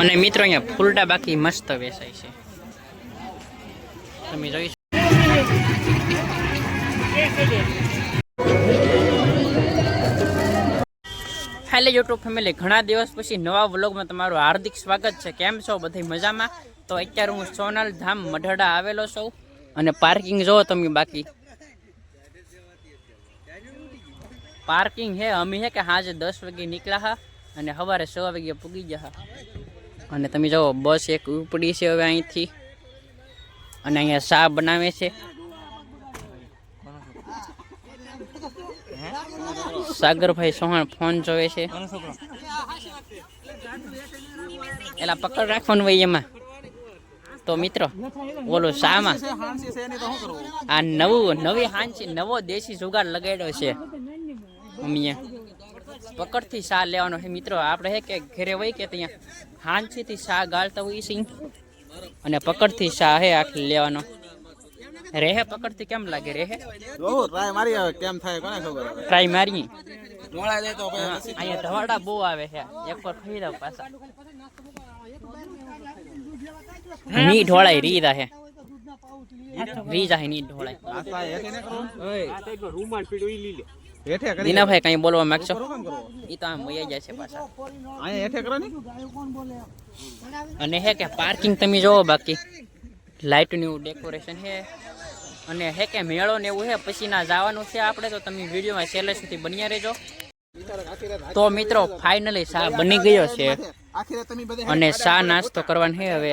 અને મિત્રો, અહીંયા ફૂલડા બાકી મસ્ત વેચાય છે. તમે જોઈ. હેલો યુટ્યુબ ફેમિલી ઘણા દિવસ પછી નવા વ્લોગમાં તમારું હાર્દિક સ્વાગત છે. કેમ છો? બધી મજામાં? તો અત્યારે હું સોનલ ધામ મઢડા આવેલો છું. અને પાર્કિંગ જોવો તમે બાકી. પાર્કિંગ હે, અમે હે કે હાજે દસ વાગે નીકળ્યા હા અને સવારે છ વાગે પૂગી ગયા અને તમે જુઓ, બસ એક ઉપડી છે હવે અહીંથી. અને અહીંયા ચા બનાવે છે. સાગરભાઈ ચૌહાણ ફોન જોવે છે. એલા પકડ રાખવાનું હોય એમાં. તો મિત્રો, બોલો શામાં આ નવું, નવી હાંચી, નવો દેશી જુગાડ લગાડ્યો છે. મમ્મીએ પકડથી શા લેવાનો છે. મિત્રો આપણે હે કે ઘરે હોય કે ત્યાં હાંચીથી શા ગાળતા હોય છે અને પકડથી શા હે આખી લેવાનો. રેહે પકડથી કેમ લાગે? રેહે? જોવો ટ્રાય મારી આવે કેમ થાય કોને ખબર હવે? ટ્રાય મારી ઢોળાય જાય તો પછી નસીબ. અહીંયા ધવાડા બહુ આવે છે. એક વાર ખાઈ દઉં પાછા. ની ઢોળાય રી હે રી જાહે ની ઢોળાય આ સાય હેઠે ન કરો હેઠે કરી દીનાભાઈ કઈ બોલવા માંગશો? ઈ તો આમ વયા જાય છે પાછા. અહીંયા હેઠે કરો ને? અને હે કે પાર્કિંગ તમે જોવો બાકી. લાઇટનું નું ડેકોરેશન છે અને હે કે મેળો ને એવું છે પછી ના જવાનું છે આપણે તો તમે વિડીયોમાં છેલ્લે સુધી બન્યા રહેજો. તો મિત્રો ફાઇનલી શા બની ગયો છે? અને શા નાસ્તો કરવાનો છે હવે.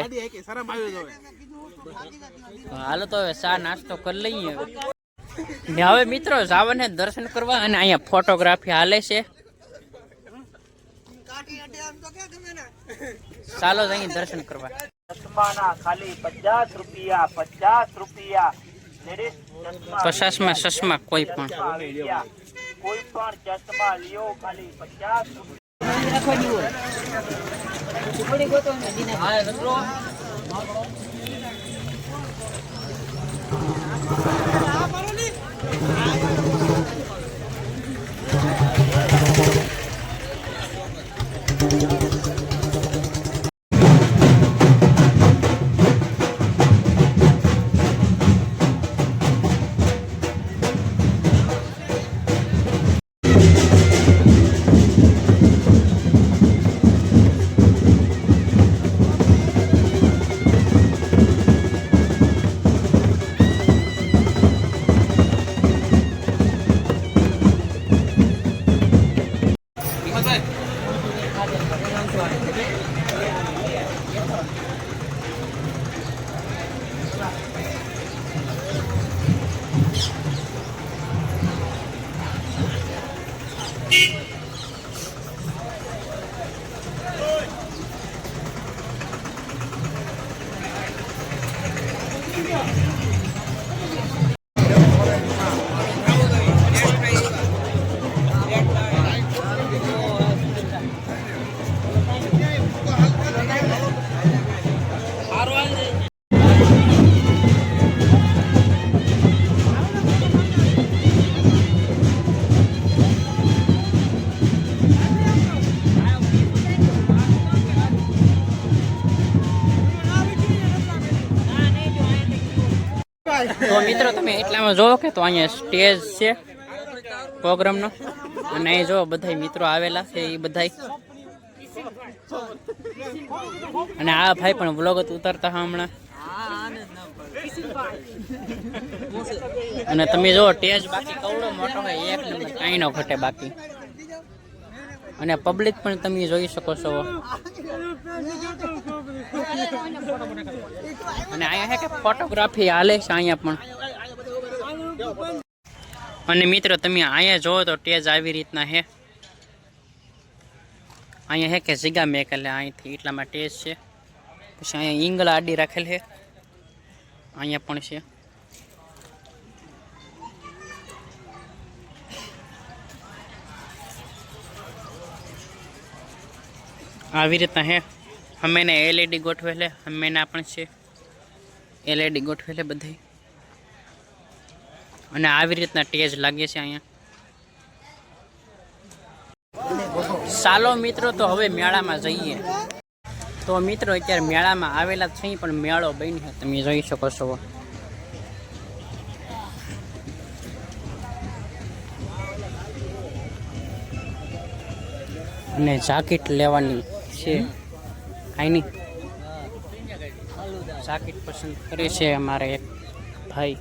હાલો તો હવે શા નાસ્તો કરી લઈએ હવે. ને હવે મિત્રો જાવને દર્શન કરવા અને અહીંયા ફોટોગ્રાફી હાલે છે. ચાલો અહીં દર્શન કરવા. ચશ્માના ખાલી પચાસ રૂપિયા પચાસ રૂપિયા. ચશ્મા ચશ્મા કોઈ પણ. કોઈ પણ ચશ્મા લ્યો ખાલી પચાસ રૂપિયા. તો Yeah. મિત્રો, તમે એટલામાં જોવો કે તો અહીંયા સ્ટેજ છે પ્રોગ્રામનો. અને અહીં જો બધા મિત્રો આવેલા છે એ બધા અને આ ભાઈ પણ વ્લોગ ઉતારતા હમણાં. અને તમે જો ટેજ બાકી કવડો મોટો હોય એક નંબર, કાંઈ ન ઘટે બાકી. અને પબ્લિક પણ તમે જોઈ શકો છો. અને અહીંયા કે ફોટોગ્રાફી હાલે છે અહીંયા પણ. અને મિત્રો, તમે અહીંયા જોવો તો ટેજ આવી રીતના હે અહીંયા હે કે જીગા મેક, એટલે અહીંથી એટલામાં ટેજ છે. પછી અહીંયા ઈંગલ આડી રાખેલ છે. અહીંયા પણ છે. આવી રીતના હે હમેને એલઈડી ગોઠવેલે અમે પણ છે. એલઈડી ગોઠવેલે બધાય. અને આવી રીતના ટેજ લાગે છે અહીંયા. ચાલો મિત્રો, તો હવે મેળામાં જઈએ. તો મિત્રો, અત્યારે મેળામાં આવેલા છીએ, પણ મેળો બની તમે જોઈ શકો છો. અને જાકેટ લેવાની છે. કાંઈ નહીં. જાકેટ પસંદ કરે છે અમારે એક ભાઈ.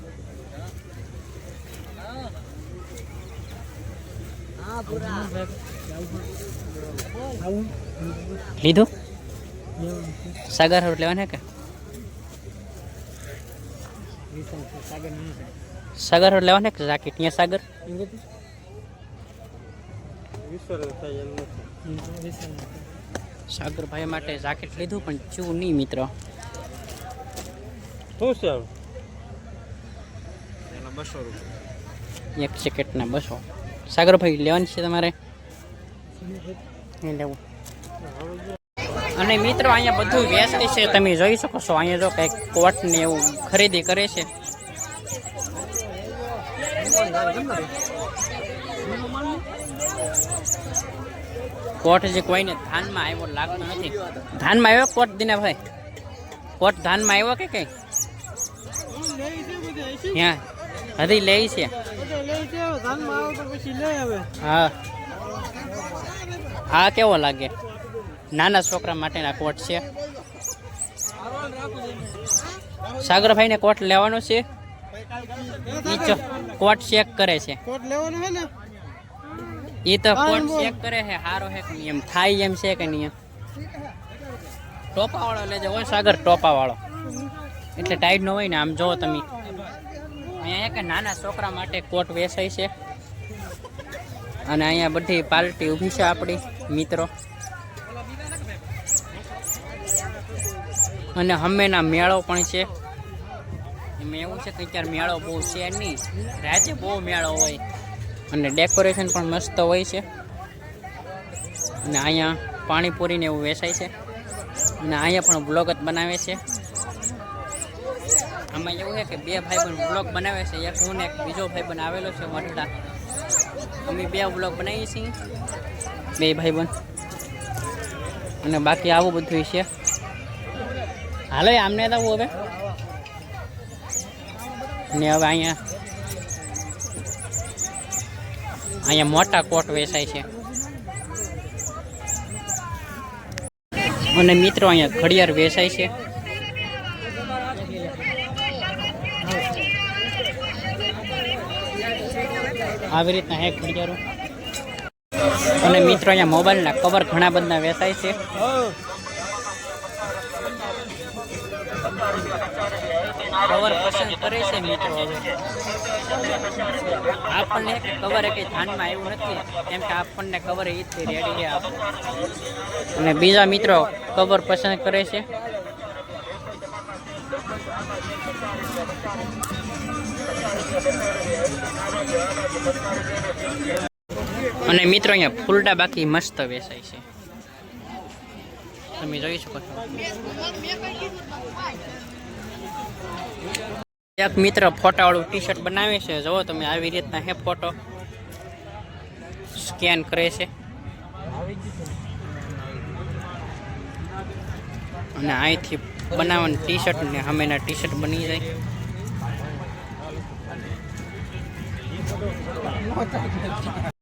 લીધું? સાગર હરોટ લેવાના કે? સાગર હરોટ લેવાના કે જાકેટ અહીંયા સાગર? સાગરભાઈ માટે જાકેટ લીધું પણ ચૂ નહીં મિત્ર. શું છે બસો રૂપિયા એક જેકેટના બસો. સાગરભાઈ લેવાની છે તમારે? લેવું. અને મિત્રો અહીંયા બધું વેચે છે તમે જોઈ શકો છો અહીંયા જો કંઈક કોટ ને એવું ખરીદી કરે છે. કોટ જે કોઈને ધાનમાં આવ્યો લાગતો નથી. ધાનમાં આવ્યો કોટ દિનાભાઈ? કોટ ધાનમાં આવ્યો કે કઈ? ત્યાં હજી લે છે. હા. આ કેવો લાગે? નાના છોકરા માટેના કોટ છે. સાગરભાઈને કોટ લેવાનો છે? કોટ ચેક કરે છે. કોટ લેવાનો હે ને? ઈ તો કોટ ચેક કરે છે હારો હે કે નહીં એમ થાય એમ છે કે નહીં ટોપા વાળો લેજો હોય સાગર ટોપા વાળો એટલે ટાઈટ ન હોય ને આમ જોવો તમે. અહીંયા એક નાના છોકરા માટે કોટ વેચાય છે. અને અહીંયા બધી પાર્ટી ઊભી છે આપણી મિત્રો. અને હમેના મેળો પણ છે. એમાં એવું છે કે અત્યારે મેળો બહુ છે નહીં. રાતે બહુ મેળો હોય. અને ડેકોરેશન પણ મસ્ત હોય છે. અને અહીંયા પાણીપુરીને એવું વેચાય છે. અને અહીંયા પણ બ્લોગ જ બનાવે છે. આમાં એવું છે કે બે ભાઈ બંધ બ્લોગ બનાવે છે. એક હું ને એક બીજો ભાઈ બંધ આવેલો છે વટડા અમે બે બ્લોગ બનાવીએ છીએ. બે ભાઈ બંધ અને બાકી આવું બધું છે. હાલો, આમને તો હવે. ને હવે અહીંયા અહીંયા મોટા કોટ વેચાય છે. અને મિત્રો અહીંયા ઘડિયાળ વેચાય છે. આવી રીતના હે ઘડિયાળો. અને મિત્રો અહીંયા મોબાઈલના કવર ઘણા બધા વેચાય છે. કવર પસંદ કરે છે મિત્રો હવે. આપણને કવર કંઈ ધ્યાનમાં આવ્યું નથી, કેમ કે આપણને કવર એ જ રેડી છે આપ અને બીજા મિત્રો કવર પસંદ કરે છે. અને મિત્રો અહીંયા ફૂલડા બાકી મસ્ત વેચાય છે. તમે જોઈ શકો છો. એક મિત્ર ફોટાવાળું ટી શર્ટ બનાવે છે. જુઓ તમે આવી રીતના હે ફોટો. સ્કેન કરે છે. અને અહીંથી બનાવવાની ટી શર્ટ ને હમેના ટી શર્ટ બની જાય. 我在这。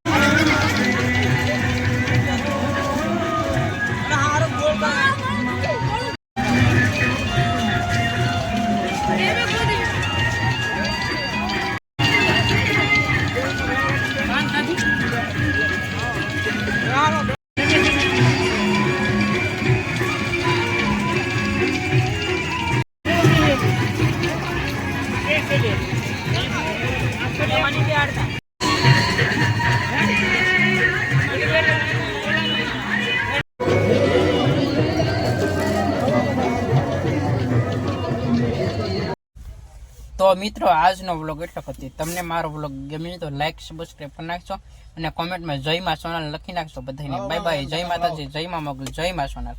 તો મિત્રો આજનો વ્લોગ એટલો હતી. તમને મારો વ્લોગ ગમે તો લાઈક સબસ્ક્રાઈબ કરી નાખશો અને કોમેન્ટમાં જય માં સોનાલ લખી નાખશો બધાને બાય બાય જય માતાજી જય માં મોગલ જય માં સોનાલ.